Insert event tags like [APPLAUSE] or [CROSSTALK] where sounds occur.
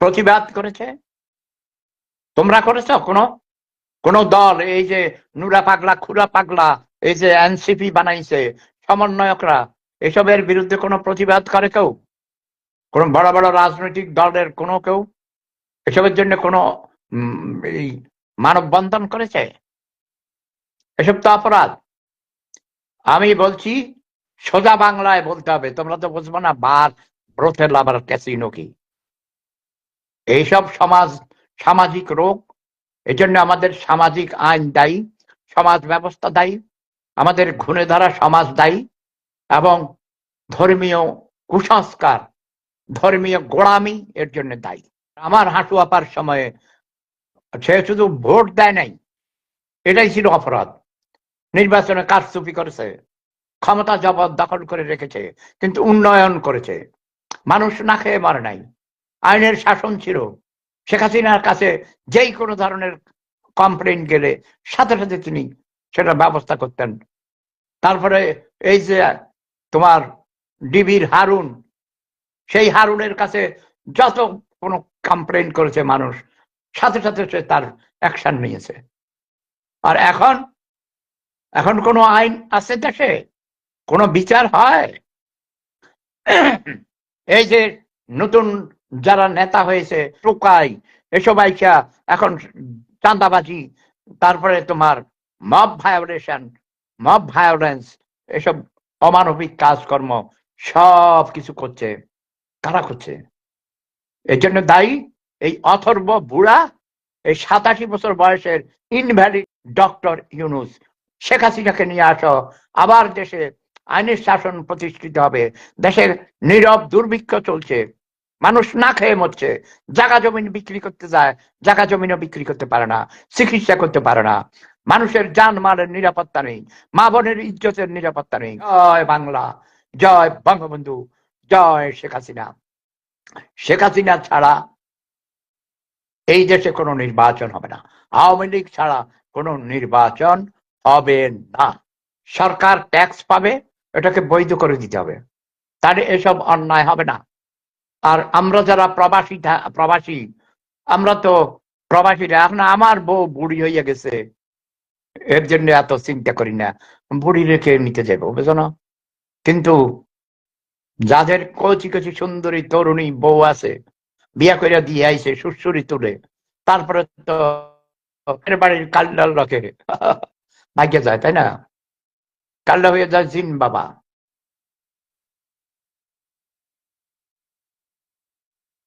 প্রতিবাদ করেছে? তোমরা করেছ কোনো? কোন দল, এই যে নুরা পাগলা, খুরা পাগলা, এই যে এনসিপি বানাইছে, সমন্বয়করা, এসবের বিরুদ্ধে কোনো প্রতিবাদ করে কেউ? কোন বড় বড় রাজনৈতিক দলের কোনো কেউ? এসবের জন্য কোনো এই মানববন্ধন করেছে? এসব তো অপরাধ। আমি বলছি, সোজা বাংলায় বলতে হবে। তোমরা তো বুঝব না বার ব্রোথেল আবার ক্যাসিনো কি? এইসব সমাজ, সামাজিক রোগ এই জন্য আমাদের সামাজিক আইন দায়ী, সমাজ ব্যবস্থা দায়ী, আমাদের ঘুণে ধরা সমাজ দায়ী এবং ধর্মীয় কুসংস্কার, ধর্মীয় গোড়ামি এর জন্য দায়ী। আমার হাঁটু আপার সময়ে, সে শুধু ভোট দেয় নাই, এটাই ছিল অপরাধ। নির্বাচনে কারচুপি করেছে, ক্ষমতা জবর দখল করে রেখেছে, কিন্তু উন্নয়ন করেছে। মানুষ না খেয়ে মারে নাই। আইনের শাসন ছিল। শেখ হাসিনার কাছে যেই কোনো ধরনের কমপ্লেন গেলে সাথে সাথে তিনি সেটা ব্যবস্থা করতেন। তারপরে এই যে তোমার ডিবির হারুন, সেই হারুনের কাছে যত কোনো কমপ্লেন করেছে মানুষ, সাথে সাথে সে তার অ্যাকশন নিয়েছে। আর এখন এখন কোনো আইন আছে দেশে? কোনো বিচার হয়? এই যে নতুন যারা নেতা হয়েছে, টোকাই, এসব আইসা এখন চাঁদাবাজি, তারপরে তোমার মব ভায়োলেশন মব ভায়োলেন্স এসব অমানবিক কাজকর্ম, সব কিছু করছে। কারা করছে? এর জন্য দায়ী এই অথর্ব বুড়া, এই সাতাশি বছর বয়সের ইনভ্যালিড ডক্টর ইউনুস। শেখ হাসিনাকে নিয়ে আসো, আবার দেশে আইনের শাসন প্রতিষ্ঠিত হবে। দেশের নীরব দুর্ভিক্ষ চলছে। মানুষ না খেয়ে মরছে। জাগা জমিন বিক্রি করতে যায়, জাগা জমিনও বিক্রি করতে পারে না, চিকিৎসা করতে পারে না। মানুষের যান মালের নিরাপত্তা নেই, মা বোনের ইজ্জতের নিরাপত্তা নেই। জয় বাংলা, জয় বঙ্গবন্ধু, জয় শেখ হাসিনা। শেখ হাসিনা ছাড়া এই দেশে কোনো নির্বাচন হবে না। আওয়ামী লীগ ছাড়া কোনো নির্বাচন হবে না। সরকার ট্যাক্স পাবে, এটাকে বৈধ করে দিতে হবে। তাহলে এসব অন্যায় হবে না। আর আমরা যারা প্রবাসী প্রবাসী, আমরা তো প্রবাসীরা, এখন আমার বউ বুড়ি হইয়া গেছে। এর জন্য এত চিন্তা করি না। বুড়ি রেখে নিতে যাব বুঝো না? কিন্তু যাদের কচি কচি সুন্দরী তরুণী বউ আছে, বিয়া করে দিয়ে আইছে সুরসুরি তুলে, তারপরে তো বাড়ির কাল্লাল রাখে [LAUGHS] ভাগ্যে যায়, তাই না? কাল্লা হয়ে যায় জিন বাবা।